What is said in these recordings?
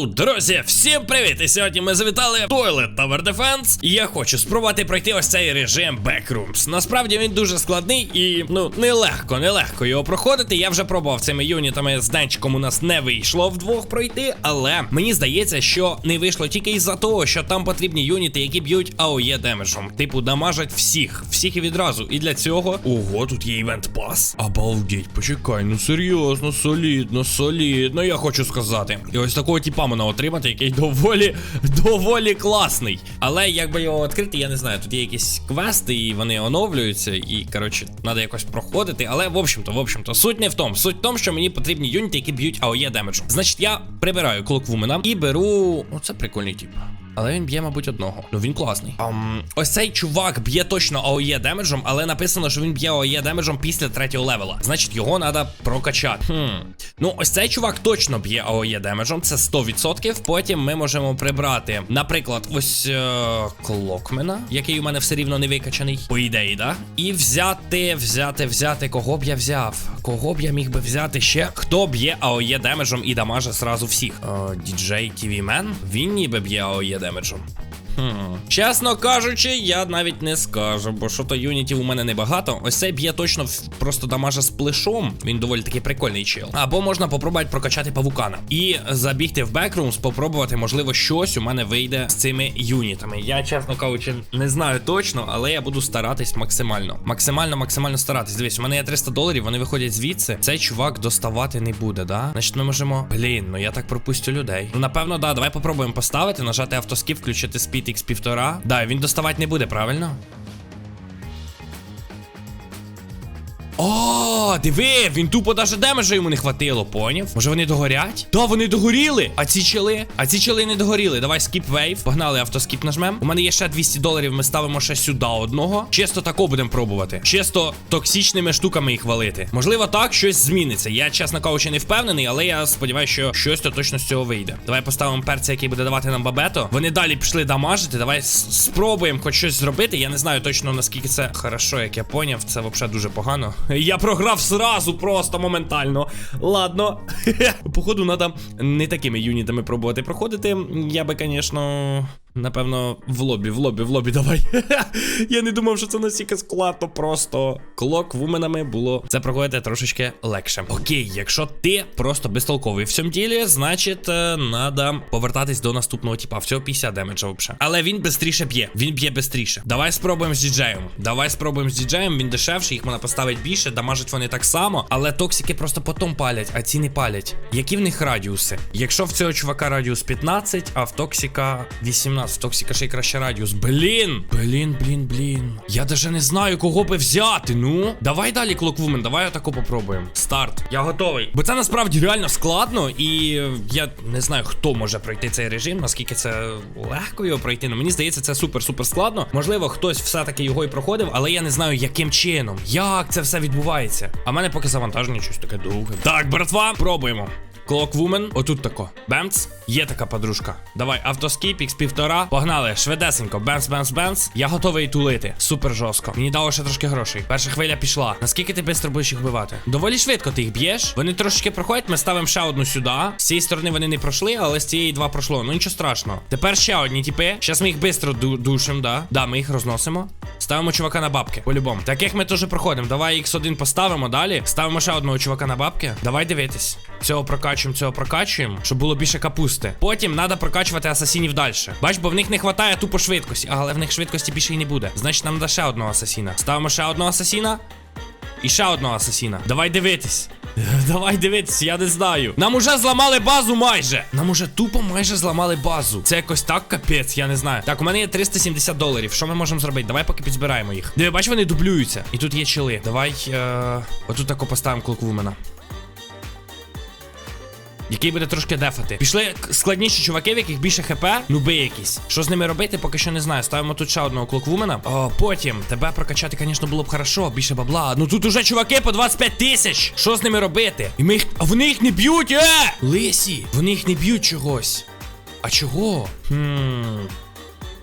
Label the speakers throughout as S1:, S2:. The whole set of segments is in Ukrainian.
S1: Йоу, друзі, всім привіт! І сьогодні ми завітали в Toilet Tower Defense. І я хочу спробувати пройти ось цей режим Backrooms. Насправді він дуже складний і ну нелегко, нелегко його проходити. Я вже пробував цими юнітами з денчиком. У нас не вийшло вдвох пройти, але мені здається, що не вийшло тільки із-за того, що там потрібні юніти, які б'ють АОЄ демеджем. Типу, дамажать всіх, всіх і відразу. І для цього. Ого, тут є івент пас. Обалдеть, почекай, ну серйозно, солідно, солідно, я хочу сказати. І ось такого типа мене отримати, який доволі, доволі класний. Але якби його відкрити, я не знаю. Тут є якісь квести, і вони оновлюються, і коротше, треба якось проходити. Але в общем-то, в общем-то, суть не в тому. Суть в тому, що мені потрібні юніти, які б'ють АОЄ демеджу. Значить, я прибираю клок вумена і беру. Оце прикольний тип. Але він б'є, мабуть, одного. Ну він класний. Um, ось цей чувак б'є точно АОЄ демеджем, але написано, що він б'є АОЄ демеджем після третього левела. Значить, його треба прокачати. Хм. Ну, ось цей чувак точно б'є АОЄ демеджем, це 100%. Потім ми можемо прибрати, наприклад, ось е клокмена, який у мене все рівно не викачаний. По ідеї, да? І взяти, взяти, взяти. Кого б я взяв? Кого б я міг би взяти ще? Хто б'є АОЄ демеджем і дамаже сразу всіх? Е, Діджей TV Man? Він ніби б'є АОЄ демеджем. Хм. Чесно кажучи, я навіть не скажу, бо що то юнітів у мене небагато. Ось цей б'є точно просто дамаже з плешом. Він доволі таки прикольний чел. Або можна попробувати прокачати павукана. І забігти в бекрумс, попробувати, можливо, щось у мене вийде з цими юнітами. Я, чесно кажучи, не знаю точно, але я буду старатись максимально. Максимально, максимально старатись. Дивись, у мене є 300 доларів, вони виходять звідси. Цей чувак доставати не буде, да? Значить, ми можемо. Блін, ну я так пропустю людей. Ну, напевно, да, давай попробуємо поставити, нажати автоскіп, включити Speed X1,5. Да, він доставати не буде, правильно? О, диви, він тупо даже демеджа йому не хватило, поняв? Може вони догорять? Да, вони догоріли. А ці чели? А ці чели не догоріли. Давай скіп вейв. Погнали, автоскіп нажмем. У мене є ще 200 доларів. Ми ставимо ще сюди одного. Чисто тако будемо пробувати. Чисто токсичними штуками їх валити. Можливо, так щось зміниться. Я, чесно кажучи, не впевнений, але я сподіваюся, що щось то точно з цього вийде. Давай поставимо перця, який буде давати нам бабето. Вони далі пішли дамажити. Давай спробуємо хоч щось зробити. Я не знаю точно наскільки це хорошо, як я поняв. Це взагалі дуже погано. Я програв сразу, просто моментально. Ладно. Походу, треба не такими юнітами пробувати проходити. Я би, звісно. Напевно, в лобі, в лобі, в лобі, давай. Я не думав, що це настільки складно. Просто клок вуменами було це проходити трошечки легше. Окей, якщо ти просто безтолковий в цьому ділі, значить надо повертатись до наступного типа. Всього 50 демеджа взагалі. Але він швидше б'є. Він б'є швидше. Давай спробуємо з діджеєм. Давай спробуємо з діджеєм. Він дешевший, їх можна поставити більше, дамажить вони так само. Але токсики просто потім палять, а ці не палять. Які в них радіуси? Якщо в цього чувака радіус 15, а в токсика 18. В токсика ще й краще радіус. Блін! Блін, блін, блін. Я даже не знаю, кого би взяти. Ну, давай далі, Клоквумен, давай отако попробуємо. Старт. Я готовий. Бо це насправді реально складно, і я не знаю, хто може пройти цей режим, наскільки це легко його пройти. Ну мені здається, це супер-супер складно. Можливо, хтось все-таки його і проходив, але я не знаю, яким чином. Як це все відбувається. А в мене поки завантаження щось таке довге. Так, братва, пробуємо. Клоквумен, отут тако. Бемц, є така подружка. Давай, автоскіп, x півтора. Погнали, швидесенько. Бемц, бемц, бемц. Я готовий тулити. Супер жорстко. Мені дало ще трошки грошей. Перша хвиля пішла. Наскільки ти швидко будеш їх вбивати? Доволі швидко ти їх б'єш. Вони трошечки проходять. Ми ставимо ще одну сюди. З цієї сторони вони не пройшли, але з цієї два пройшло. Ну нічого страшного. Тепер ще одні типи. Зараз ми їх швидко душимо, да. Да, ми їх розносимо. Ставимо чувака на бабки. По-любому. Таких ми теж проходимо. Давай X1 поставимо далі. Ставимо ще одного чувака на бабки. Давай дивитись. Цього прокачуємо, цього прокачуємо, щоб було більше капусти. Потім треба прокачувати асасінів далі. Бач, бо в них не вистачає тупо швидкості, але в них швидкості більше і не буде. Значить, нам треба ще одного асасіна. Ставимо ще одного асасіна. І ще одного асасіна. Давай дивитись. Давай дивитись, я не знаю. Нам уже зламали базу майже. Нам уже тупо майже зламали базу. Це якось так капець, я не знаю. Так, у мене є 370 доларів. Що ми можемо зробити? Давай поки підзбираємо їх. Диви, бач, вони дублюються. І тут є чили. Давай. Е... Отут тако поставимо клоквумена. Який буде трошки дефати. Пішли складніші чуваки, в яких більше хп, нуби якісь. Що з ними робити, поки що не знаю. Ставимо тут ще одного клоквумена. О, потім тебе прокачати, звісно, було б хорошо, більше бабла. Ну тут уже чуваки по 25 тисяч. Що з ними робити? І ми їх. А вони їх не б'ють, е! Лисі! Вони їх не б'ють чогось. А чого? Хм.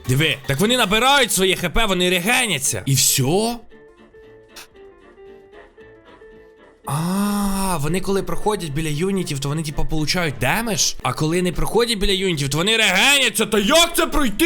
S1: Диви, так вони набирають своє хп, вони регеняться. І все? А, вони коли проходять біля юнітів, то вони типа получають демедж. А коли не проходять біля юнітів, то вони регеняться. Та як це пройти?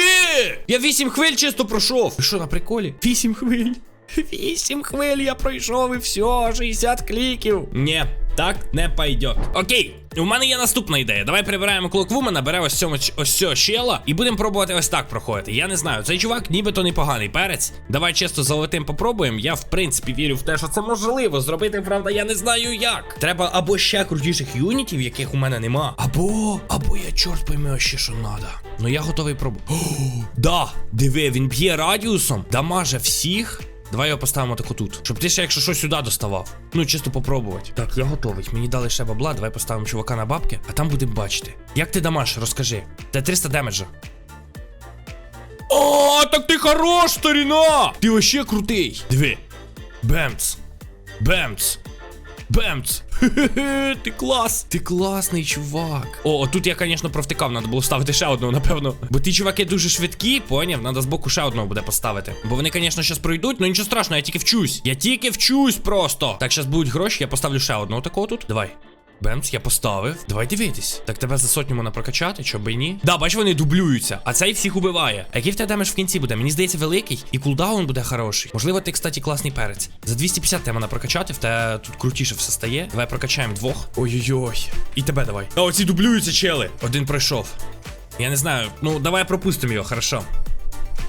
S1: Я вісім хвиль чисто пройшов. Ви що, на приколі? Вісім хвиль. Вісім хвиль я пройшов і все, 60 кліків. Ні, так не пойдет. Окей, у мене є наступна ідея. Давай прибираємо клоквумена, бере ось цьому ось цього щела і будемо пробувати ось так проходити. Я не знаю, цей чувак нібито непоганий перець. Давай чисто золотим попробуємо. Я в принципі вірю в те, що це можливо зробити. Правда, я не знаю як. Треба або ще крутіших юнітів, яких у мене нема. Або, або я чорт пойме ще що надо. Ну я готовий пробувати. Да, диви, він б'є радіусом, дамаже всіх. Давай його поставимо тако тут. Щоб ти ще, якщо що, сюди доставав. Ну, чисто попробувати. Так, я готовий. Мені дали ще бабла, давай поставимо чувака на бабки, а там будемо бачити. Як ти дамаш, розкажи. Це 300 демеджа. О, так ти хорош, старіна! Ти вообще крутий. Дві. Бемц. Бемц. Бемц. Хе-хе-хе, ти клас. Ти класний чувак. О, тут я, звісно, провтикав, треба було ставити ще одного, напевно. Бо ті чуваки дуже швидкі, поняв? Треба з боку ще одного буде поставити. Бо вони, звісно, зараз пройдуть, ну нічого страшного, я тільки вчусь. Я тільки вчусь просто. Так, зараз будуть гроші, я поставлю ще одного такого тут. Давай. Бемц, я поставив. Давай дивитись. Так тебе за сотню можна прокачати, чо би ні. Да, бач, вони дублюються, а цей всіх убиває. А який в тебе демедж в кінці буде? Мені здається, великий, і кулдаун буде хороший. Можливо, ти, кстати, класний перець. За 250 тебе можна прокачати, в тебе тут крутіше все стає. Давай прокачаємо двох. Ой-ой-ой. І тебе давай. А оці дублюються, чели. Один пройшов. Я не знаю. Ну, давай пропустимо його, хорошо.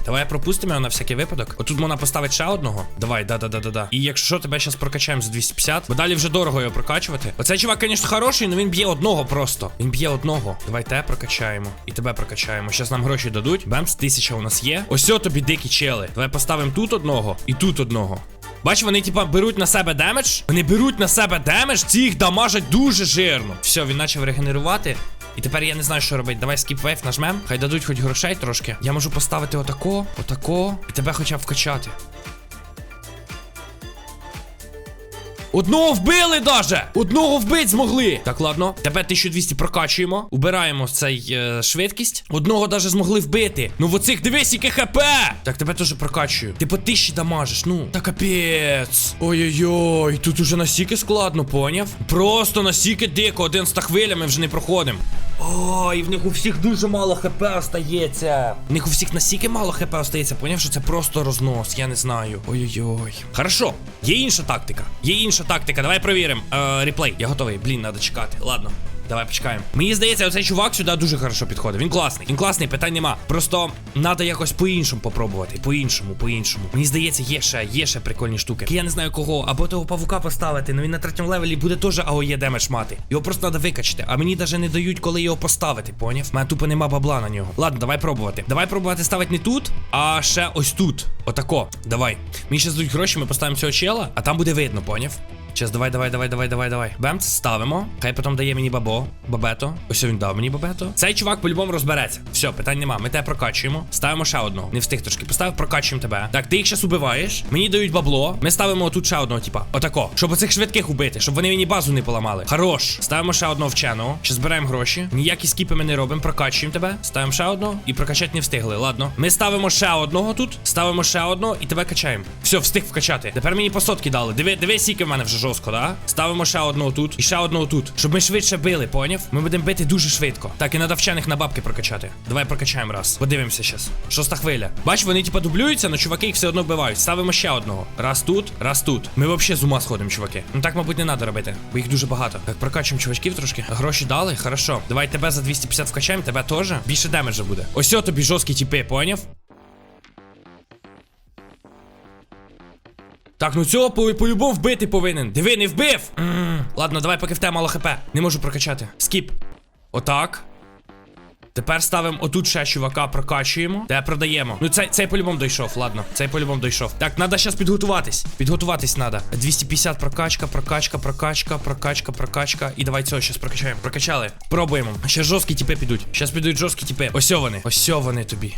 S1: Давай пропустимо його на всякий випадок. Отут можна поставити ще одного. Давай, да-да-да-да-да. І якщо що, тебе зараз прокачаємо за 250, бо далі вже дорого його прокачувати. Оцей чувак, звісно, хороший, але він б'є одного просто. Він б'є одного. Давай те прокачаємо. І тебе прокачаємо. Щас нам гроші дадуть. Бемс, тисяча у нас є. Ось о тобі дикі чели. Давай поставимо тут одного і тут одного. Бач, вони типа беруть на себе демедж. Вони беруть на себе демедж, ці їх дамажать дуже жирно. Все, він почав регенерувати. І тепер я не знаю, що робити. Давай скіп вейв нажмем. Хай дадуть хоч грошей трошки. Я можу поставити отако, отако, і тебе хоча б вкачати. Одного вбили даже! Одного вбить змогли. Так, ладно. Тебе 1200 прокачуємо. Убираємо цей е, швидкість. Одного даже змогли вбити. Ну в оцих дивись, яке хп! Так, тебе теж прокачую. Ти по тисячі дамажиш, ну. Та капець. Ой-ой-ой, тут уже настільки складно, поняв? Просто настільки дико, один з та хвилями вже не проходимо. Ой, в них у всіх дуже мало хп остається. В них у всіх настільки мало хп остається, поняв, що це просто рознос, я не знаю. Ой-ой-ой. Хорошо, є інша тактика. Є інша тактика. Давай провіримо. Е, реплей. Я готовий. Блін, треба чекати. Ладно. Давай почекаємо. Мені здається, оцей чувак сюди дуже хорошо підходить. Він класний. Він класний, питань нема. Просто треба якось по-іншому попробувати. По-іншому, по-іншому. Мені здається, є ще, є ще прикольні штуки. Я не знаю кого, або того павука поставити, але він на третьому левелі буде теж АОЄ демедж мати. Його просто треба викачати. А мені навіть не дають, коли його поставити, поняв? У мене тупо нема бабла на нього. Ладно, давай пробувати. Давай пробувати ставити не тут, а ще ось тут. Отако. Давай. Мені ще дадуть гроші, ми поставимо цього чела, а там буде видно, поняв? Щас, давай, давай, давай, давай, давай, давай. Бемц, ставимо. Хай потім дає мені бабо. Бабето. Ось він дав мені бабето. Цей чувак по-любому розбереться. Все, питань нема. Ми тебе прокачуємо. Ставимо ще одного. Не встиг трошки. Поставив, прокачуємо тебе. Так, ти їх щас убиваєш. Мені дають бабло. Ми ставимо тут ще одного, типа. Отако. Щоб оцих швидких убити, щоб вони мені базу не поламали. Хорош. Ставимо ще одного вченого. Ще збираємо гроші. Ніякі скіпи ми не робимо. Прокачуємо тебе. Ставимо ще одного. І прокачати не встигли. Ладно. Ми ставимо ще одного тут. Ставимо ще одного і тебе качаємо. Все, встиг вкачати. Тепер мені по сотки дали. Диви, диви, сіки в мене вже жорстко, да? Ставимо ще одного тут і ще одного тут. Щоб ми швидше били, поняв? Ми будемо бити дуже швидко. Так, і треба вчених на бабки прокачати. Давай прокачаємо раз. Подивимося щас. Шоста хвиля. Бач, вони типа дублюються, але чуваки їх все одно вбивають. Ставимо ще одного. Раз тут, раз тут. Ми взагалі з ума сходимо, чуваки. Ну так, мабуть, не треба робити, бо їх дуже багато. Так, прокачуємо чувачків трошки. Гроші дали, хорошо. Давай тебе за 250 вкачаємо, тебе теж. Більше демеджа буде. Ось тобі жорсткі тіпи, поняв? Так, ну цього по- по-любому вбити повинен. Диви, не вбив! м Ладно, давай, поки в тебе мало хп. Не можу прокачати. Скіп. Отак. Тепер ставимо отут ще чувака, прокачуємо. Те продаємо. Ну цей, цей по-любому дійшов, ладно. Цей по-любому дійшов. Так, треба зараз підготуватись. Підготуватись треба. 250 прокачка, прокачка, прокачка, прокачка, прокачка. І давай цього щас прокачаємо. Прокачали. Пробуємо. Ще жорсткі тіпи підуть. Щас підуть жорсткі тіпи. Ось вони. Ось вони тобі.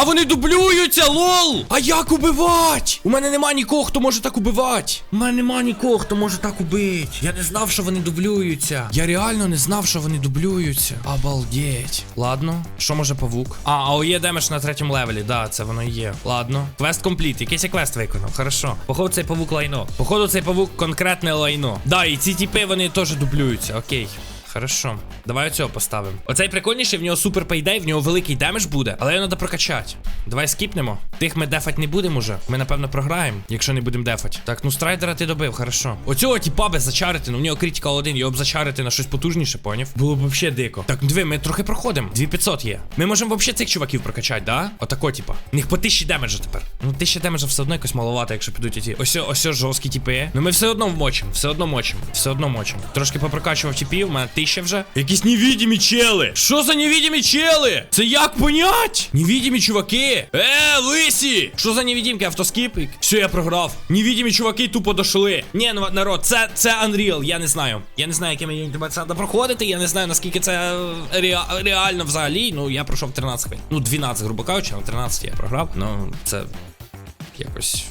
S1: А вони дублюються, лол! А як убивать? У мене нема нікого, хто може так убивати. У мене нема нікого, хто може так убити. Я не знав, що вони дублюються. Я реально не знав, що вони дублюються. Обалдеть. Ладно, що може павук? А, АОЄ демедж на третьому левелі. Да, це воно і є. Ладно. Квест компліт. Якийсь я квест виконав. Хорошо. Походу, цей павук лайно. Походу, цей павук конкретне лайно. Да, і ці тіпи вони теж дублюються. Окей. Хорошо, давай оцього поставимо. Оцей прикольніший, в нього супер пейдей, в нього великий демедж буде, але його треба прокачати. Давай скіпнемо. Тих ми дефать не будемо вже. Ми напевно програємо, якщо не будемо дефать. Так, ну страйдера ти добив, хорошо. Оцього тіпа без зачарити, ну в нього критикал один, його б зачарити на щось потужніше, поняв? Було б взагалі дико. Так, ну диви, ми трохи проходимо. 2500 є. Ми можемо взагалі цих чуваків прокачати, да? Отако, типа. У них по 1000 демеджа тепер. Ну 1000 демеджа все одно якось маловато, якщо підуть ті. Ось ось жорсткі типи. Ну ми все одно вмочимо, все одно мочимо, все одно мочимо. Трошки попрокачував типів, у мене 1000 вже. Якісь невідімі чели. Що за невідімі чели? Це як понять? Невідімі чуваки. Е, лисі! Що за невідімки? Автоскіп? Все, я програв. Невідімі чуваки тупо дошли. Ні, ну народ, це це Unreal, я не знаю. Я не знаю, якими мені тебе це треба проходити. Я не знаю, наскільки це е, реа- реально взагалі. Ну, я пройшов 13 хвилин. Ну, 12, грубо кажучи, але 13 я програв. Ну, це якось.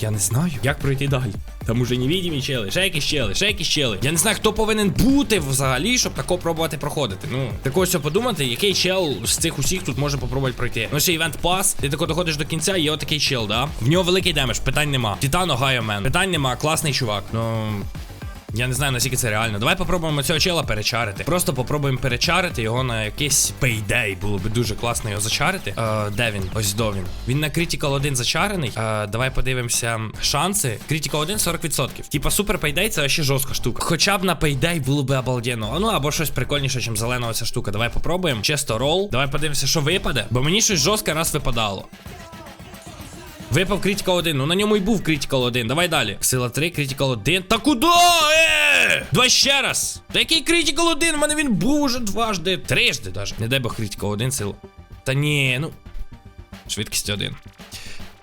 S1: Я не знаю, як пройти далі. Там уже невідімі чели, ще якісь чели, ще якісь чели. Я не знаю, хто повинен бути взагалі, щоб тако пробувати проходити. Ну, так ось подумати, який чел з цих усіх тут може попробувати пройти. Ну, ще івент пас, ти тако доходиш до кінця, є отакий чел, да? В нього великий демедж, питань нема. Титано Гайомен. Питань нема, класний чувак. Ну. Я не знаю, наскільки це реально. Давай попробуємо цього чела перечарити. Просто попробуємо перечарити його на якийсь пейдей. Було би дуже класно його зачарити. Е, де він? Ось до він. Він на Critical 1 зачарений. Е, давай подивимося шанси. Critical 1 40%. Типа супер пейдей це ще жорстка штука. Хоча б на пейдей було би обалденно. Ну або щось прикольніше, ніж зелена ця штука. Давай попробуємо. Чисто рол. Давай подивимося, що випаде. Бо мені щось жорстке раз випадало. Випав Critical 1, ну на ньому й був Critical 1. Давай далі. Сила 3, Critical 1. Та куди? Е! Давай ще раз. Та який Critical 1? У мене він був уже дважди. Трижди даже. Не дай Бог Critical 1 силу. Та ні, ну. Швидкість 1.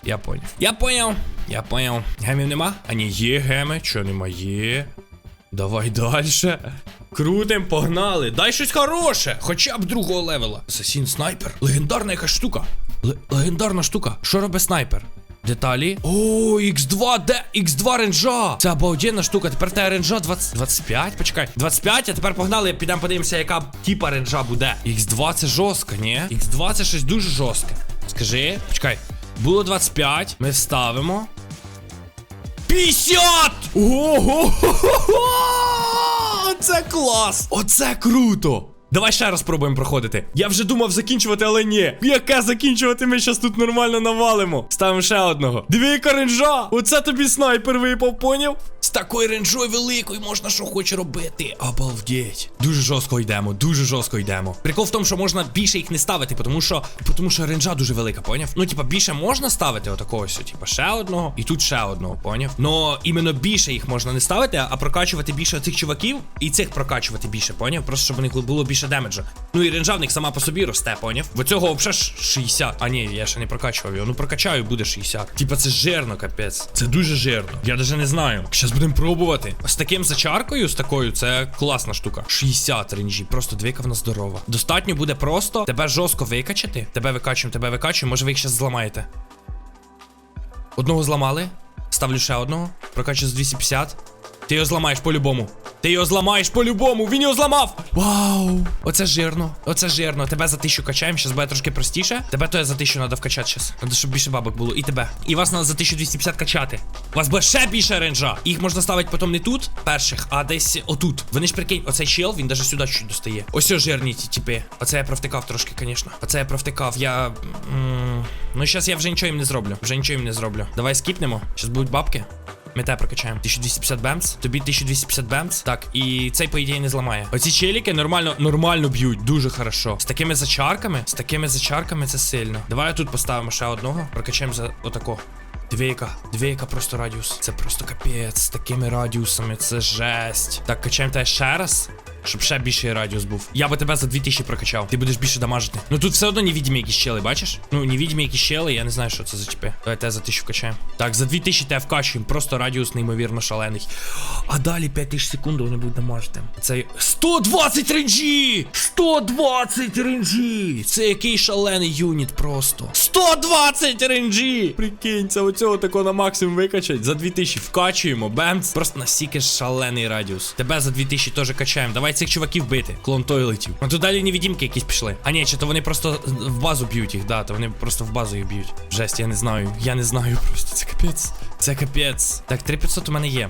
S1: Я поняв. Я поняв. Я поняв. Гемів нема? А ні, є геми. Чого нема? Є. Давай дальше. Крутим, погнали. Дай щось хороше. Хоча б другого левела. Асасін снайпер. Легендарна якась штука. Л- легендарна штука. Що робить снайпер? Деталі. О, X2, де? X2 ренджа. Це обалденна штука. Тепер та ренджа 20... 25, почекай. 25, а тепер погнали, підемо подивимося, яка типа ренджа буде. X2 це жорстко, ні? X2 це щось дуже жорстке. Скажи, почекай. Було 25, ми вставимо. 50! Ого! Це клас! Оце круто! Давай ще раз спробуємо проходити. Я вже думав закінчувати, але ні. Яке закінчувати? Ми щас тут нормально навалимо. Ставимо ще одного. Диви, яка ренжа! Оце тобі снайпер випав, поняв? З такою ренжою великою можна що хоче робити. Обалдеть. Дуже жорстко йдемо, дуже жорстко йдемо. Прикол в тому, що можна більше їх не ставити, тому що, тому що ренжа дуже велика, поняв? Ну, типа, більше можна ставити отакого ось, типа, ще одного і тут ще одного, поняв? Но іменно більше їх можна не ставити, а прокачувати більше цих чуваків і цих прокачувати більше, поняв? Просто щоб у них було більше демеджа. Ну і ренжа в сама по собі росте, поняв? В цього взагалі 60. А ні, я ще не прокачував його. Ну прокачаю, буде 60. Типа це жирно, капець. Це дуже жирно. Я навіть не знаю. Зараз будемо пробувати. З таким зачаркою, з такою, це класна штука. 60 ренжі, просто двійка вона здорова. Достатньо буде просто тебе жорстко викачати. Тебе викачуємо, тебе викачуємо. Може ви їх зараз зламаєте. Одного зламали. Ставлю ще одного. Прокачу з 250. Ти його зламаєш по-любому. Ти його зламаєш по-любому. Він його зламав. Вау! Оце жирно. Оце жирно. Тебе за тисячу качаємо. Щас буде трошки простіше. Тебе то я за тисячу треба вкачати щас. Треба, щоб більше бабок було. І тебе. І вас треба за 1250 качати. У вас буде ще більше ренджа. Їх можна ставити потім не тут, перших, а десь отут. Вони ж прикинь, оцей чел, він навіть сюди чуть достає. Ось жирні ті типи. Оце я провтикав трошки, звісно. Оце я провтикав. Я. Ну, зараз я вже нічого їм не зроблю. Вже нічого їм не зроблю. Давай скіпнемо. Зараз будуть бабки. Ми те прокачаємо. 1250 бемс. Тобі 1250 бемс. Так, і цей, по ідеї, не зламає. Оці челіки нормально, нормально б'ють, дуже хорошо. З такими зачарками, з такими зачарками це сильно. Давай тут поставимо ще одного. Прокачаємо за отако. Двійка, двійка просто радіус. Це просто капець. З такими радіусами, це жесть. Так, качаємо те ще раз. Щоб ще більший радіус був. Я би тебе за 2000 прокачав. Ти будеш більше дамажити. Ну тут все одно невідімі якісь щели, бачиш? Ну, невідімі якісь щели, я не знаю, що це за чіпи. Давай тебе за 1000 вкачаємо. Так, за 2000 тебе вкачуємо. Просто радіус неймовірно шалений. А далі 5000 секунд вони будуть дамажити. Це 120 ренджі! 120 ренджі! Це який шалений юніт просто. 120 ренджі! Прикинь, це оцього тако на максимум викачать. За 2000 вкачуємо, бемц. Просто настільки шалений радіус. Тебе за 2000 теж качаємо. Давай цих чуваків бити. Клон той летів. А тут далі невідімки якісь пішли. А ні, чи то вони просто в базу б'ють їх, да, то вони просто в базу їх б'ють. Жесть, я не знаю. Я не знаю просто. Це капець. Це капець. Так, 3500 у мене є.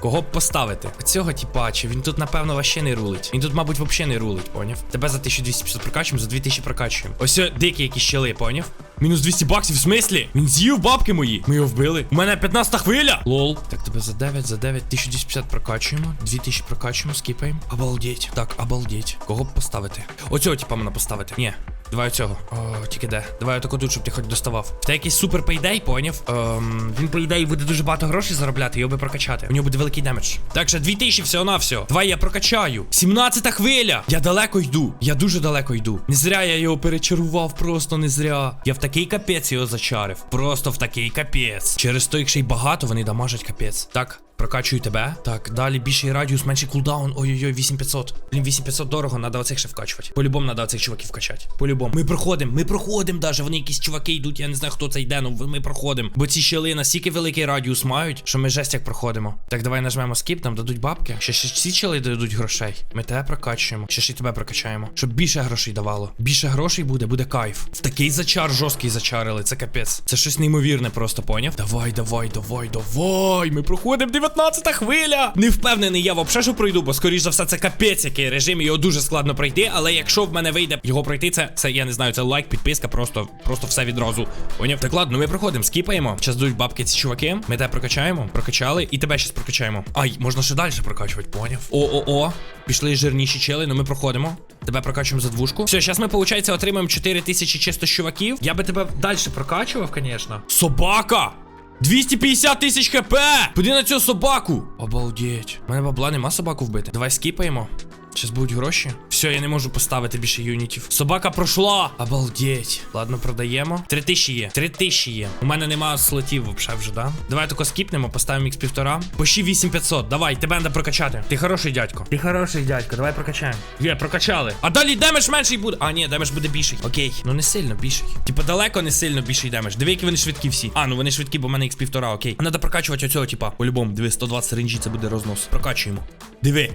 S1: Кого б поставити? Цього типа, чи він тут, напевно, вообще не рулить. Він тут, мабуть, вообще не рулить, поняв? Тебе за 1250 прокачуємо, за 2000 прокачуємо. Ось дикі якісь щели, поняв? Мінус 200 баксів, в смислі? Він з'їв бабки мої. Ми його вбили. У мене 15 хвиля. Лол. Так, тебе за 9, за 9, 1250 прокачуємо. 2000 прокачуємо, скіпаємо. Обалдеть. Так, обалдеть. Кого б поставити? Оцього, типа, мене поставити. Ні. Давай оцього. О, тільки де. Давай отаку тут, щоб ти хоч доставав. В тебе якийсь супер пейдей, поняв? Ем, він по ідеї буде дуже багато грошей заробляти, його би прокачати. У нього буде великий демедж. Так що 2000 всього на все. Давай я прокачаю. 17 хвиля. Я далеко йду. Я дуже далеко йду. Не зря я його перечарував, просто не зря. Я в такий капець його зачарив. Просто в такий капець. Через то, якщо й багато, вони дамажать капець. Так. Прокачую тебе. Так, далі більший радіус, менший кулдаун. Ой-ой-ой, 8500. Блін, 8500 дорого, треба оцих ще вкачувати. По-любому треба оцих чуваків вкачати. По-любому. Ми проходимо, ми проходимо даже. Вони якісь чуваки йдуть, я не знаю, хто це йде, ну ми проходимо. Бо ці щели настільки великий радіус мають, що ми жесть як проходимо. Так, давай нажмемо скіп, нам дадуть бабки. Ще ще ці щели дадуть грошей. Ми тебе прокачуємо. Ще ще й тебе прокачаємо. Щоб більше грошей давало. Більше грошей буде, буде кайф. В такий зачар жорсткий зачарили. Це капець. Це щось неймовірне, просто поняв. Давай, давай, давай, давай. Ми проходимо 19 хвиля. Не впевнений я взагалі, що пройду, бо скоріш за все це капець, який режим. Його дуже складно пройти. Але якщо в мене вийде його пройти, це, це я не знаю, це лайк, підписка, просто, просто все відразу. Поняв? Так ладно, ми проходимо, скіпаємо. Зараз дадуть бабки ці чуваки. Ми тебе прокачаємо, прокачали, і тебе щас прокачаємо. Ай, можна ще далі прокачувати, поняв? О-о-о. Пішли жирніші чели, ну ми проходимо. Тебе прокачуємо за двушку. Все, зараз ми, виходить, отримаємо 4 тисячі чисто чуваків. Я би тебе далі прокачував, звісно. Собака! 250 тисяч хп! Піди на цю собаку! Обалдеть. У мене бабла нема собаку вбити. Давай скіпаємо. Щас будуть гроші. Все, я не можу поставити більше юнітів. Собака пройшла. Обалдеть. Ладно, продаємо. Три тисячі є. Три тисячі є. У мене нема слотів вообще вже, да? Давай тако скіпнемо, поставимо x півтора. Пощі 8500. Давай, тебе треба прокачати. Ти хороший дядько. Ти хороший дядько, давай прокачаємо. Є, прокачали. А далі демедж менший буде. А, ні, демедж буде більший. Окей. Ну не сильно більший. Типа далеко не сильно більший демедж. Диви, які вони швидкі всі. А, ну вони швидкі, бо в мене x півтора, окей. Треба прокачувати оцього, типа. По-любому, диви, 120 ренджі, це буде рознос. Прокачуємо. Диви.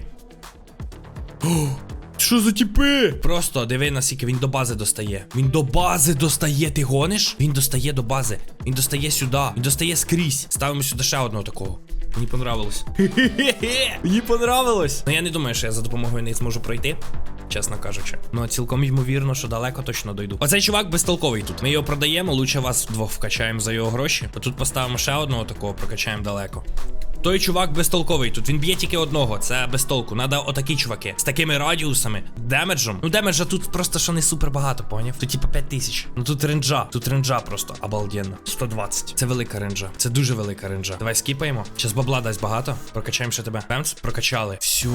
S1: Що за тіпи? Просто диви, наскільки він до бази достає. Він до бази достає, ти гониш? Він достає до бази. Він достає сюди. Він достає скрізь. Ставимо сюди ще одного такого. Мені понравилось. Хе-хе-хе. Мені понравилось. Ну я не думаю, що я за допомогою них зможу пройти. Чесно кажучи. Ну цілком ймовірно, що далеко точно дойду. Оцей чувак безтолковий тут. Ми його продаємо, лучше вас двох вкачаємо за його гроші. А тут поставимо ще одного такого, прокачаємо далеко. Той чувак безтолковий тут. Він б'є тільки одного. Це без толку. Надо отакі чуваки. З такими радіусами, демеджем. Ну, демеджа тут просто що не супер багато, поняв? Тут типа 5 тисяч. Ну тут ренджа. Тут ренджа просто обалденно. 120. Це велика ренджа. Це дуже велика ренджа. Давай скіпаємо. Щас бабла дасть багато. Прокачаємо ще тебе. Пемс, прокачали. Все.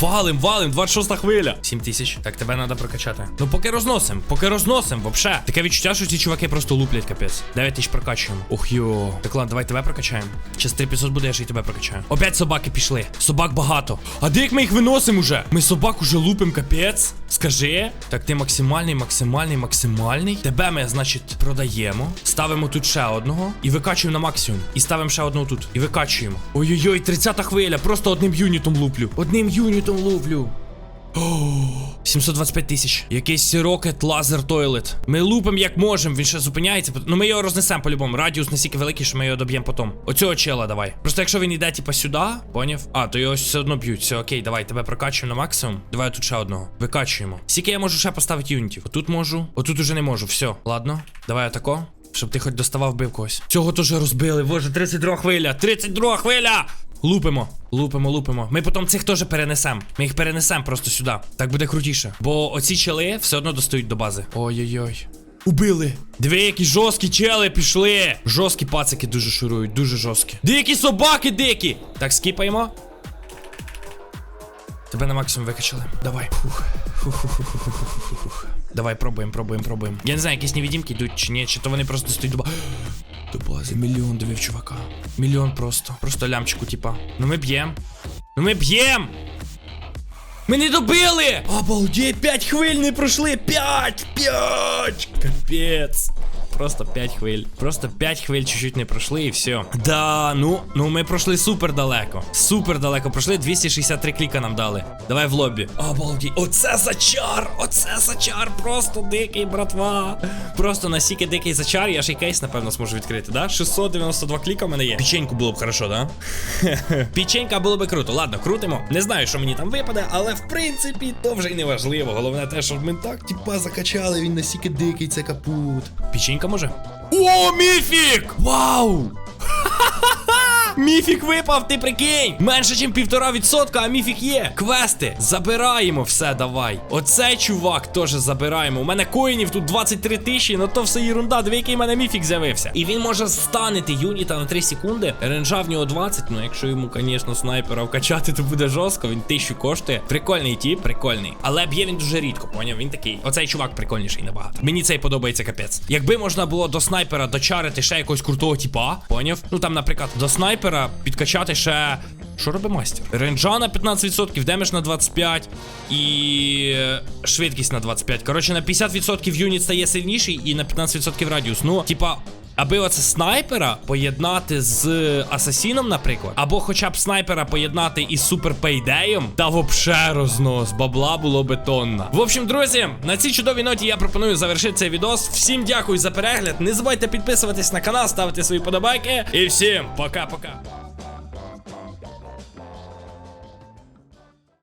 S1: Валим, валим, 26 хвиля. 7 тисяч. Так, тебе треба прокачати. Ну поки розносим, поки розносим, вообще. Таке відчуття, що ці чуваки просто луплять капець. 9 тисяч прокачуємо. Ох йо. Так ладно, давай тебе прокачаємо. Щас 3500 буде, я ж і тебе прокачаю. Опять собаки пішли. Собак багато. А де як ми їх виносимо уже? Ми собак уже лупим, капець. Скажи. Так, ти максимальний, максимальний, максимальний. Тебе ми, значить, продаємо. Ставимо тут ще одного. І викачуємо на максимум. І ставимо ще одного тут. І викачуємо. Ой-ой-ой, 30 хвиля. Просто одним юнітом луплю. Одним юнітом луплю. 725 тисяч. Якийсь рокет лазер тойлет. Ми лупимо як можемо, він ще зупиняється. Ну ми його рознесемо по-любому. Радіус настільки великий, що ми його доб'ємо потім. Оцього чела давай. Просто якщо він йде, типа, сюди, поняв? А, то його все одно б'ють. Все, окей, давай, тебе прокачуємо на максимум. Давай тут ще одного. Викачуємо. Скільки я можу ще поставити юнітів? Отут можу. Отут уже не можу. Все, ладно. Давай отако. Щоб ти хоч доставав бив когось. Цього теж розбили. Боже, 32 хвиля! 32 хвиля! Лупимо, лупимо, лупимо. Ми потім цих теж перенесемо. Ми їх перенесемо просто сюди. Так буде крутіше. Бо оці чели все одно достають до бази. Ой-ой-ой. Убили. Диви, які жорсткі чели пішли. Жорсткі пацики дуже шурують, дуже жорсткі. Дикі собаки дикі. Так, скіпаємо. Тебе на максимум викачали. Давай. Фух. Фух-фух-фух-фух-фух-фух. Давай, пробуємо, пробуємо, пробуємо. Я не знаю, якісь невідімки йдуть чи ні, чи то вони просто стоять до ба- До бази. Мільйон довів чувака. Мільйон просто. Просто лямчику, типа. Ну ми б'єм. Ну ми б'єм! Ми не добили! Обалдеть, 5 хвиль не пройшли! 5! 5! Капець. Просто 5 хвиль. Просто 5 хвиль чуть-чуть не пройшли і все. Да, ну, ну ми пройшли супер далеко. Супер далеко пройшли. 263 кліка нам дали. Давай в лобі. Обалдеть. Оце зачар! Оце зачар! Просто дикий, братва. Просто настільки дикий зачар, я ж і кейс, напевно, зможу відкрити, да? 692 кліка в мене є. Печеньку було б хорошо, да? Печенька було би круто. Ладно, крутимо. Не знаю, що мені там випаде, але в принципі то вже й не важливо. Головне те, щоб ми так, типа, закачали, він настільки дикий, це капут. Печенька може? О, міфік! Вау! Міфік випав, ти прикинь! Менше, ніж півтора відсотка, а міфік є. Квести, забираємо все, давай. Оцей чувак теж забираємо. У мене коїнів тут 23 тисячі, ну то все ерунда. Диви, який в мене міфік з'явився. І він може станити юніта на 3 секунди. Ренжа в нього 20. Ну, якщо йому, звісно, снайпера вкачати, то буде жорстко. Він тисячу коштує. Прикольний тіп, прикольний. Але б'є він дуже рідко, поняв? Він такий. Оцей чувак прикольніший набагато. Мені цей подобається капець. Якби можна було до снайпера дочарити ще якогось крутого тіпа, поняв? Ну там, наприклад, до снайпера підкачати ще. Що робить мастер? Ренджа на 15%, демедж на 25 і швидкість на 25. Коротше, на 50% юніт стає сильніший і на 15% радіус. Ну, типа. Аби оце снайпера поєднати з асасіном, наприклад, або хоча б снайпера поєднати із суперпейдеєм, та вообще рознос, бабла було би тонна. В общем, друзі, на цій чудовій ноті я пропоную завершити цей відос. Всім дякую за перегляд. Не забувайте підписуватись на канал, ставити свої подобайки. І всім пока-пока.